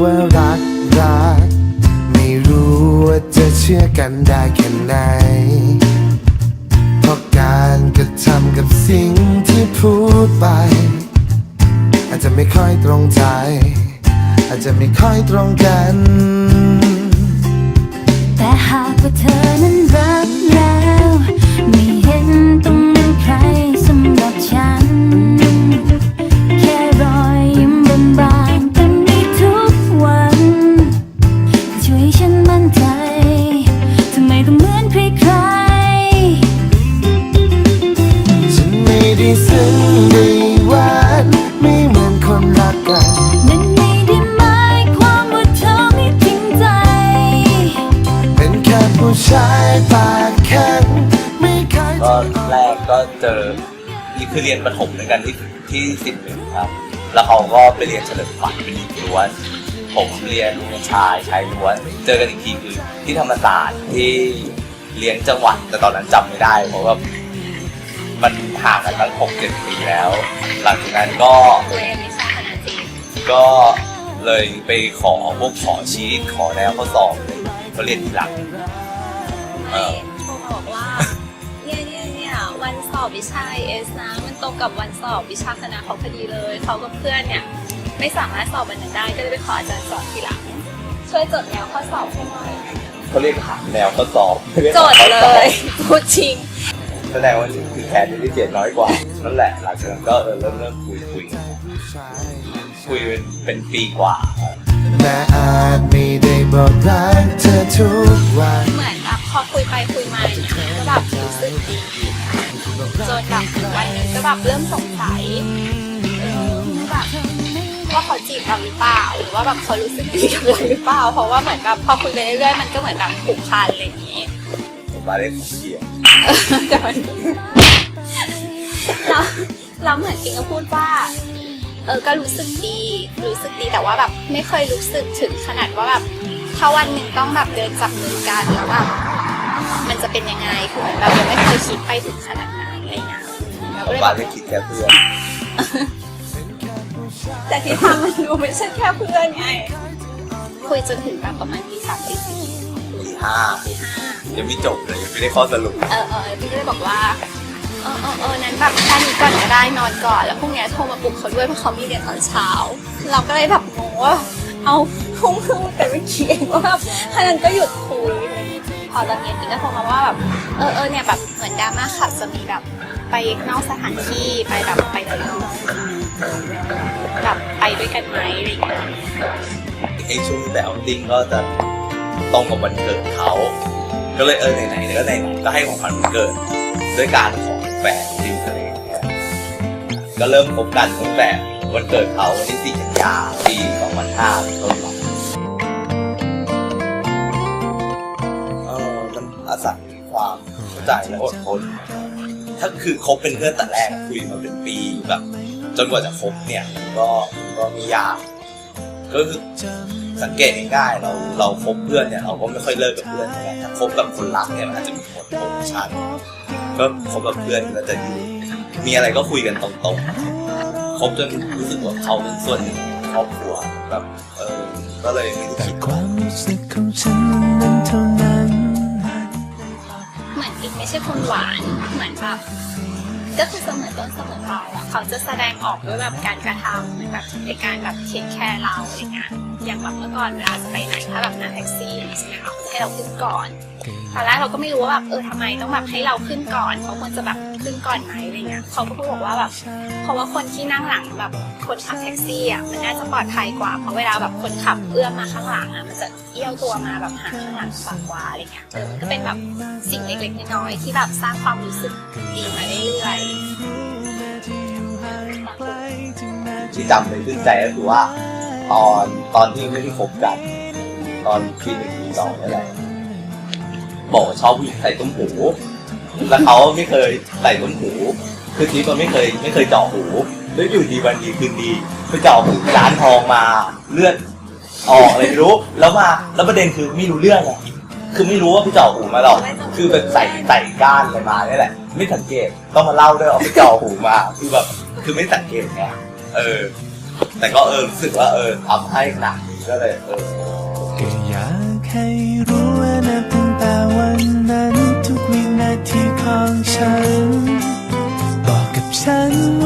ว่ารักรัก ไม่รู้ว่าจะเชื่อกันได้แค่ไหน เพราะการกระทำกับสิ่งที่พูดไป อาจจะไม่ค่อยตรงใจ อาจจะไม่ค่อยตรงกัน แต่หากว่าเธอนั้นรักแล แรกก็เจอนี่คือเรียนประถมด้วยกันที่ที่สิบหนึ่งครับ แล้วเขาก็ไปเรียนเฉลิมขวัญเป็นหญิงล้วน ผมเรียนชายชายล้วน เจอกันอีกทีคือที่ธรรมศาสตร์ที่เรียนจังหวัดแต่ตอนนั้นจำไม่ได้เพราะว่ามันห่างกันตั้งหกเจ็ดปีแล้ว หลังจากนั้นก็ก็เลยไปขอพวกขอชีตขอแนวข้อสอบเลยก็เรียนทีหลังเออ สอบวิชาเอสนะ มันตรงกับวันสอบวิชาคณะเขาพอดีเลย เขากับเพื่อนเนี่ยไม่สามารถสอบวันนั้นได้ ก็เลยไปขออาจารย์สอนทีหลัง ช่วยจดแนวข้อสอบให้หน่อยเขาเรียกหาแนวข้อสอบไม่ได้จหาดข้อเลสอบยพูดจริงแสดงว่านี่คือแคนที่ได้เกรดน้อยกว่า นั่นแหละ หลังจากนั้นก็เออเริ่มเริ่มคุยคุยคุยเป็นเป็นปีกว่าครับแม้อาจไม่ได้บอกรักเธอทุกวันเหมือน แบบวันหนึงก็แบบเริ่มสงสัยเออแบบว่าเขาจีบเราหรือเปล่า หรือว่าแบบเขารู้สึกดีกับเราหรือเปล่า เพราะว่าเหมือนแบบพอคุยไปเรื่อยๆมันก็เหมือนแบบผูกพันอะไรอย่างงี้ ผมมาได้ของเกียรติแต่มันเราเราเหมือนจริงก็พูดว่า เออก็รู้สึกดี รู้สึกดีแต่ว่าแบบไม่เคยรู้สึกถึงขนาดว่าแบบถ้าวันหนึ่งต้องแบบเดินจับมือกันแล้วแบบมันจะเป็นยังไงคือเหมือนเรายังไม่เคยคิดไปถึงขนาดนั้น ผก็มเลยมาแบบได้คิดแค่เพื่อนแต่ที่ทำมันดูไม่ใช่แค่เพื่อนไง คุยจนถึงแบบประมาณตีสามตีสี่ปีห้ายังไม่จบเลยยังไม่ได้ข้อสรุป เออเออพี่ก็เลยบอกว่าเออเออเออนั้นแบบแค่นี้ก่อนก็ได้นอนก่อน แล้วพรุ่งนี้โทรมาปลุกเขาด้วยเพราะเขามีเรียนตอนเช้า เราก็เลยแบบงงว่าเอาพุ่งเพิ่งแต่ไม่คิดเองว่าแบบท่านั้นก็หยุดคุยพอตอนเย็นจริงก็โทรมาว่าแบบเออเออเนี่ยแบบเหมือนดราม่าขับจะมีแบบ ไปนอกสถานที่ไปแบบไปเที่ยวแบบไปด้วยกันไหมอะไรอย่างเงี้ยไอ้ช่วงแต่เอาติ้งก็จะตรงกับวันเกิดเขา ก็เลยเออไหนๆก็ไหนๆก็ให้ของขวัญวันเกิด ด้วยการขอแฟนจริงอะไรอย่างเงี้ยก็เริ่มคบกันตั้งแต่วันเกิดเขาวันที่สี่กันยาปี2005เป็นต้นมาเออมันอาศัยความเข้าใจและอดทน ถ้าคือคบเป็นเพื่อนแต่แรกคุยมาเป็นปีแบบจนกว่าจะคบเนี่ยก็ก็ไม่ยากก็คือสังเกตง่ายๆเราเราคบเพื่อนเนี่ยเราก็ไม่ค่อยเลิกกับเพื่อนใช่ไหมถ้าคบกับคนรักเนี่ยมันอาจจะมีหมดโปรโมชั่นก็คบกับเพื่อนก็จะอยู่มีอะไรก็คุยกันตรงๆคบจนรู้สึกว่าเขาเป็นส่วนหนึ่งของครอบครัวแบบเออก็เลยไม่ได้แต่คิดความรู้สึกของฉันนั้นเท่านั้นเหมือนกิ๊ก ไม่ใช่คนหวานเหมือนแบบก็คือเสมอต้นเสมอปลายอะเขาจะแสดงออกด้วยแบบการกระทำเหมือนแบบในการแบบเทคแคร์เราอย่างเงี้ย อย่างแบบเมื่อก่อนเวลาจะไปไหนถ้าแบบนั่งแท็กซี่ใช่ไหมคะเขาจะให้เราขึ้นก่อนตอนแรกเราก็ไม่รู้ว่าแบบเออทำไมต้องแบบให้เราขึ้นก่อนเขาควรจะแบบขึ้นก่อนไหมอะไรเงี้ยเขาก็พูดบอกว่าแบบเพราะว่าคนที่นั่งหลังแบบคนขับแท็กซี่อะมันน่าจะปลอดภัยกว่าเพราะเวลาแบบคนขับเอื้อมมาข้างหลังอะมันจะเอี้ยวตัวมาแบบหาข้างหลังฝั่งกว่าอะไรเงี้ยเออมันก็เป็นแบบสิ่งเล็กๆน้อยๆที่แบบสร้างความรู้สึกดีมาเรื่อยๆที่จำเลยขึ้นใจก็คือว่า ตอนตอนที่ไม่ได้คบกัน ตอนปีหนึ่งปีสองนี่แหละบอกว่าชอบผู้หญิงใส่ต้มหู แล้วเขาไม่เคยใส่ต้มหู คือทีมันไม่เคยไม่เคยเจาะหู แล้วอยู่ดีวันดีคืนดีไปเจาะหูที่ร้านทองมาเลือดออกอะไรไม่รู้ แล้วมาแล้วประเด็นคือไม่รู้เรื่องอะคือไม่รู้ว่าไปเจาะหูมาหรอก คือแบบใส่ใส่ก้านอะไรมาเนี่ยแหละ ไม่สังเกตต้องมาเล่าด้วยเอาไปเจาะหูมา คือแบบคือไม่สังเกตไงเออ แต่ก็เออรู้สึกว่าเออทำให้หนักก็เลยเออก็อยากให้รู้ว่านับตั้งแต่วันนั้น ทุกวินาทีของฉัน บอกกับฉันว่า